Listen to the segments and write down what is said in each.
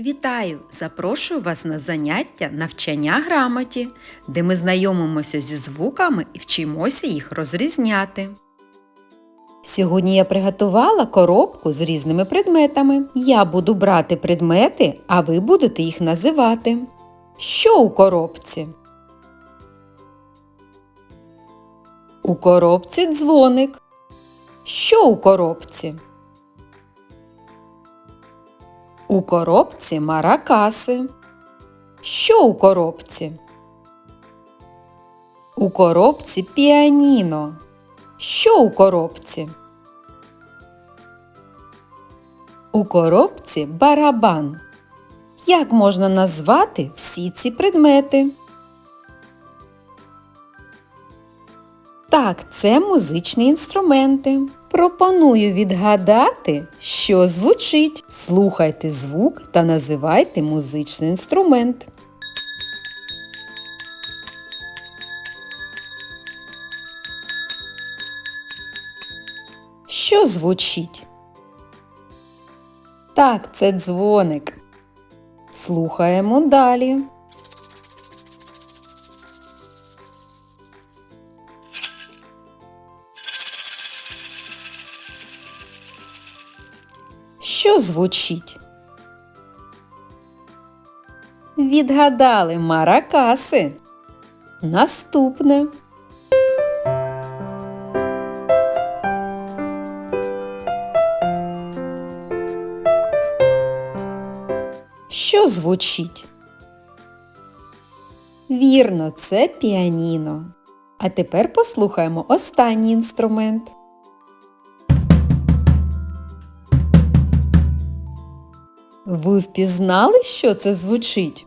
Вітаю! Запрошую вас на заняття навчання грамоті, де ми знайомимося зі звуками і вчимося їх розрізняти. Сьогодні я приготувала коробку з різними предметами. Я буду брати предмети, а ви будете їх називати. Що у коробці? У коробці дзвоник. Що у коробці? У коробці маракаси. Що у коробці? У коробці піаніно. Що у коробці? У коробці барабан. Як можна назвати всі ці предмети? Так, це музичні інструменти. Пропоную відгадати, що звучить. Слухайте звук та називайте музичний інструмент. Що звучить? Так, це дзвоник. Слухаємо далі. Що звучить? Відгадали маракаси. Наступне. Що звучить? Вірно, це піаніно. А тепер послухаємо останній інструмент. Ви впізнали, що це звучить?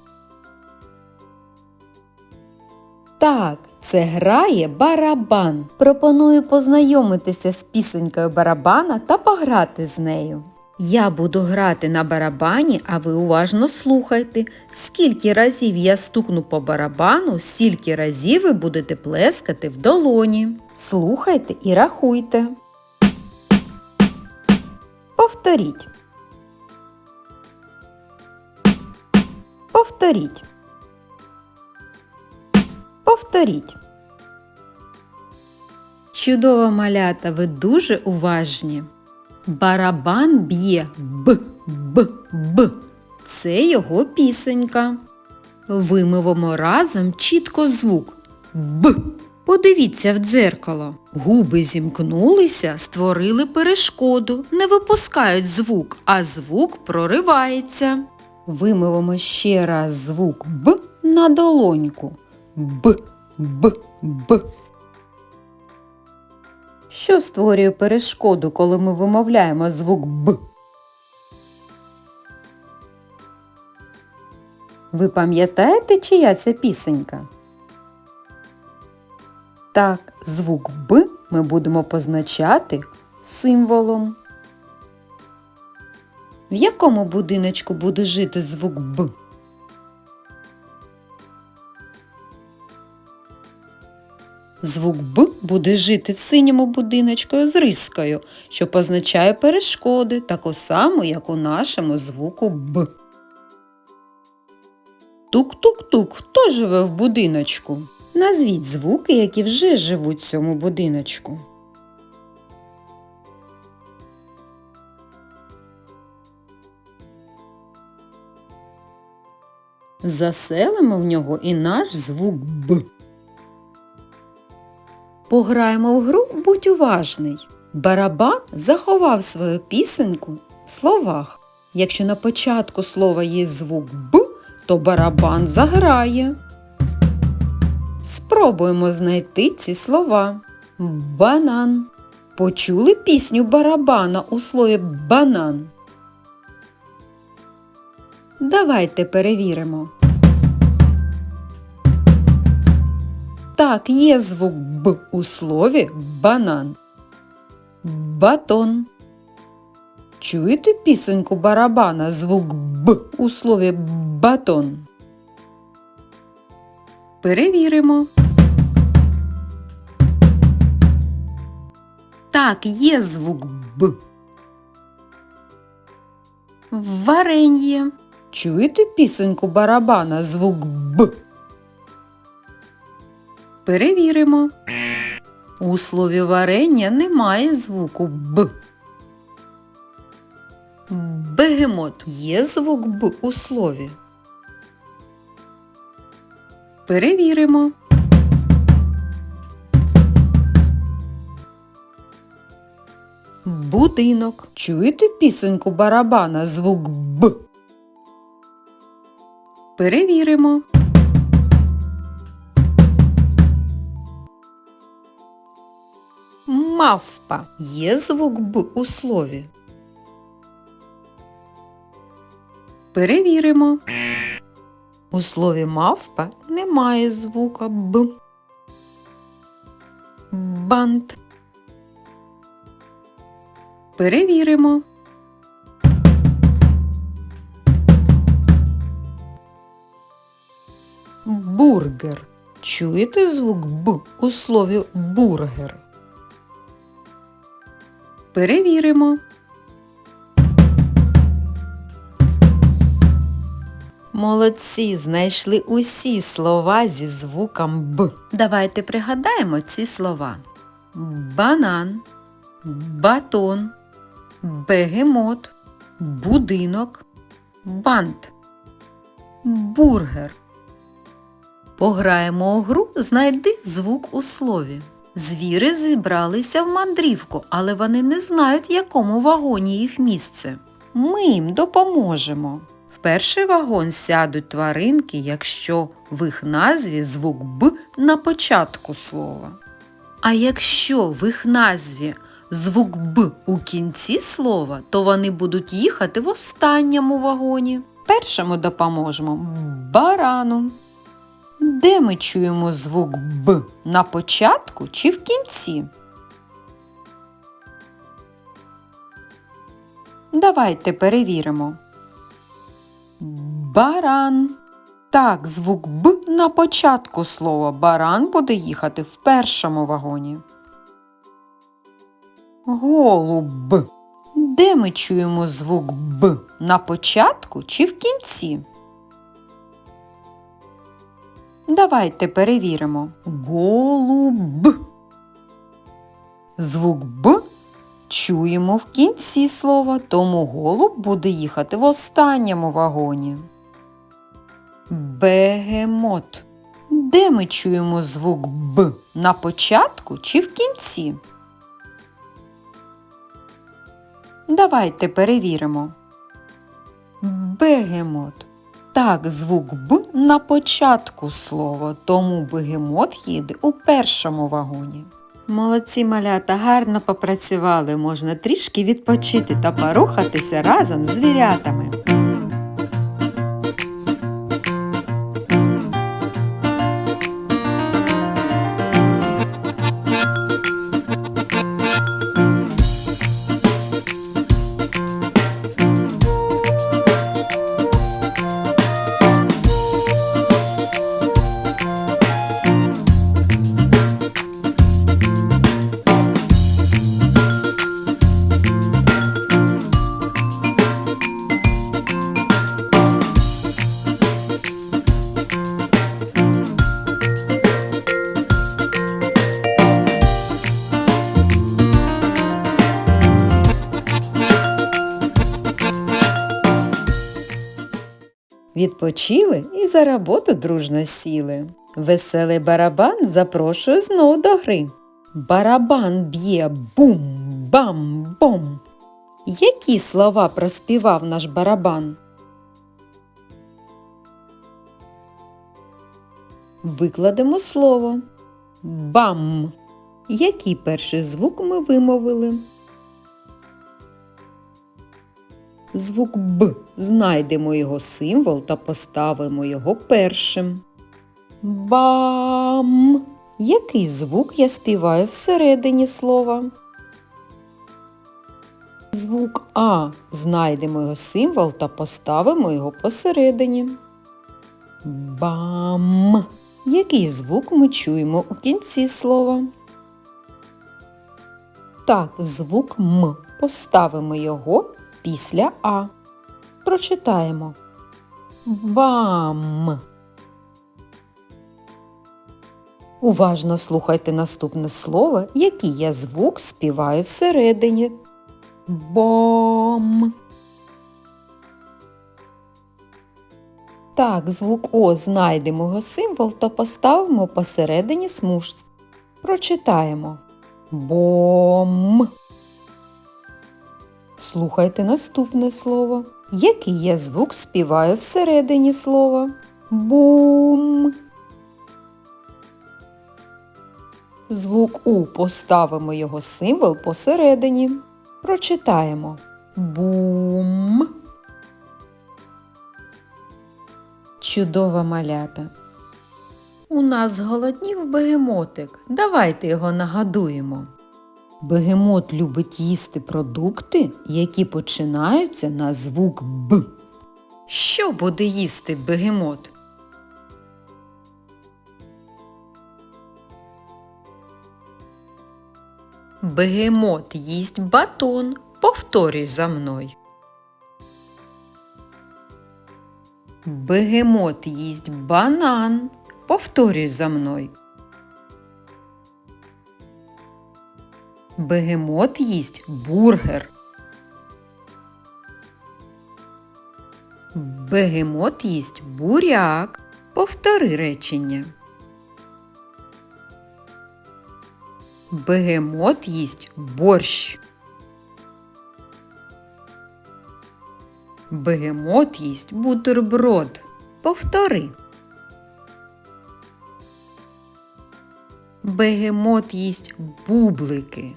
Так, це грає барабан. Пропоную познайомитися з пісенькою барабана та пограти з нею. Я буду грати на барабані, а ви уважно слухайте. Скільки разів я стукну по барабану, стільки разів ви будете плескати в долоні. Слухайте і рахуйте. Повторіть. Повторіть. Повторіть. Чудова малята, ви дуже уважні. Барабан б'є б, б, б. Це його пісенька. Вимовимо разом чітко звук Б. Подивіться в дзеркало. Губи зімкнулися, створили перешкоду, не випускають звук, а звук проривається. Вимовимо ще раз звук Б на долоньку. Б, Б, Б. Що створює перешкоду, коли ми вимовляємо звук Б? Ви пам'ятаєте, чия це пісенька? Так, звук Б ми будемо позначати символом. В якому будиночку буде жити звук Б? Звук Б буде жити в синьому будиночку з рискою, що позначає перешкоди, таку саму, як у нашому звуку Б. Тук-тук-тук, хто живе в будиночку? Назвіть звуки, які вже живуть в цьому будиночку. Заселимо в нього і наш звук Б. Пограємо в гру будь уважний. Барабан заховав свою пісеньку в словах. Якщо на початку слова є звук Б, то барабан заграє. Спробуємо знайти ці слова. Банан. Почули пісню барабана у слові банан? Давайте перевіримо. Так, є звук Б у слові банан. Батон. Чуєте пісеньку барабана звук Б у слові батон? Перевіримо. Так, є звук Б. Варенье. Чуєте пісеньку барабана звук Б? Перевіримо. У слові варення немає звуку Б. Бегемот є звук Б у слові. Перевіримо. Будинок. Чуєте пісеньку барабана звук Б? Перевіримо. Мавпа. Є звук Б у слові. Перевіримо. У слові мавпа немає звука Б. Бант. Перевіримо. Бургер. Чуєте звук Б у слові бургер? Перевіримо. Молодці, знайшли усі слова зі звуком Б. Давайте пригадаємо ці слова: банан, батон, бегемот, будинок, бант, бургер. Пограємо у гру Знайди звук у слові. Звіри зібралися в мандрівку, але вони не знають, в якому вагоні їх місце. Ми їм допоможемо. В перший вагон сядуть тваринки, якщо в їх назві звук Б на початку слова. А якщо в їх назві звук Б у кінці слова, то вони будуть їхати в останньому вагоні. Першому допоможемо барану. Де ми чуємо звук Б? На початку чи в кінці? Давайте перевіримо. Баран. Так, звук Б на початку слова. Баран буде їхати в першому вагоні. Голуб. Де ми чуємо звук Б? На початку чи в кінці? Давайте перевіримо. Голуб. Звук Б чуємо в кінці слова, тому голуб буде їхати в останньому вагоні. Бегемот. Де ми чуємо звук Б? На початку чи в кінці? Давайте перевіримо. Бегемот. Так, звук Б на початку слова, тому бегемот їде у першому вагоні. Молодці малята гарно попрацювали, можна трішки відпочити та порухатися разом з звірятами. Відпочили і за роботу дружно сіли. Веселий барабан запрошує знов до гри. Барабан б'є бум-бам-бом. Які слова проспівав наш барабан? Викладемо слово бам. Який перший звук ми вимовили? Звук Б. Знайдемо його символ та поставимо його першим. Бам. Який звук я співаю всередині слова? Звук А. Знайдемо його символ та поставимо його посередині. Бам. Який звук ми чуємо у кінці слова? Так, звук М. Поставимо його після А. Прочитаємо. Бам. Уважно слухайте наступне слово, який я звук співаю всередині. Бом. Так, звук О знайдемо його символ та поставимо посередині смужці. Прочитаємо. Бом. Слухайте наступне слово. Який я звук співаю всередині слова? Бум. Звук У поставимо його символ посередині. Прочитаємо. Бум. Чудова малята. У нас голоднів бегемотик. Давайте його нагадуємо. Бегемот любить їсти продукти, які починаються на звук Б. Що буде їсти бегемот? Бегемот їсть батон. Повторюй за мною. Бегемот їсть банан. Повторюй за мною. Бегемот їсть бургер. Бегемот їсть буряк. Повтори речення. Бегемот їсть борщ. Бегемот їсть бутерброд. Повтори. Бегемот їсть бублики.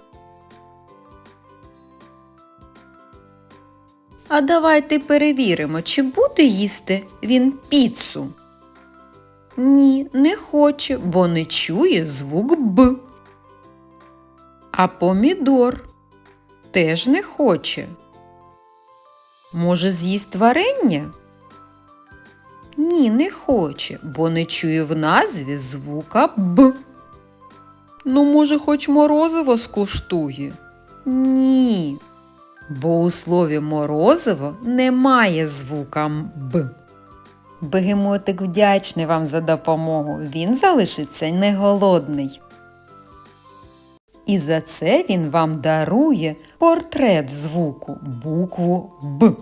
А давайте перевіримо, чи буде їсти він піцу. Ні, не хоче, бо не чує звук Б. А помідор теж не хоче. Може, з'їсть варення? Ні, не хоче, бо не чує в назві звука Б. Ну, може, хоч морозиво скуштує? Ні. Бо у слові морозиво немає звука Б. Бегемотик вдячний вам за допомогу. Він залишиться не голодний. І за це він вам дарує портрет звуку букву Б.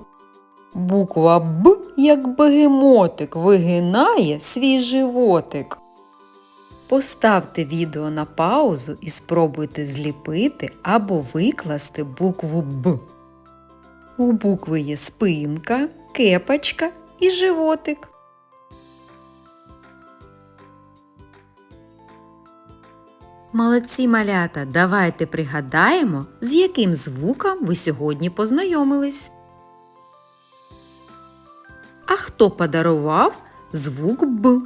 Буква Б, як бегемотик, вигинає свій животик. Поставте відео на паузу і спробуйте зліпити або викласти букву Б. У букви є спинка, кепочка і животик. Молодці малята, давайте пригадаємо, з яким звуком ви сьогодні познайомились. А хто подарував звук Б?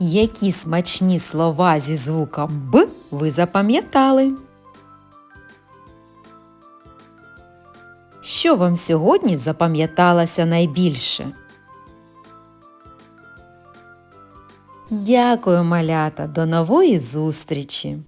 Які смачні слова зі звуком Б ви запам'ятали? Що вам сьогодні запам'яталося найбільше? Дякую, малята, до нової зустрічі!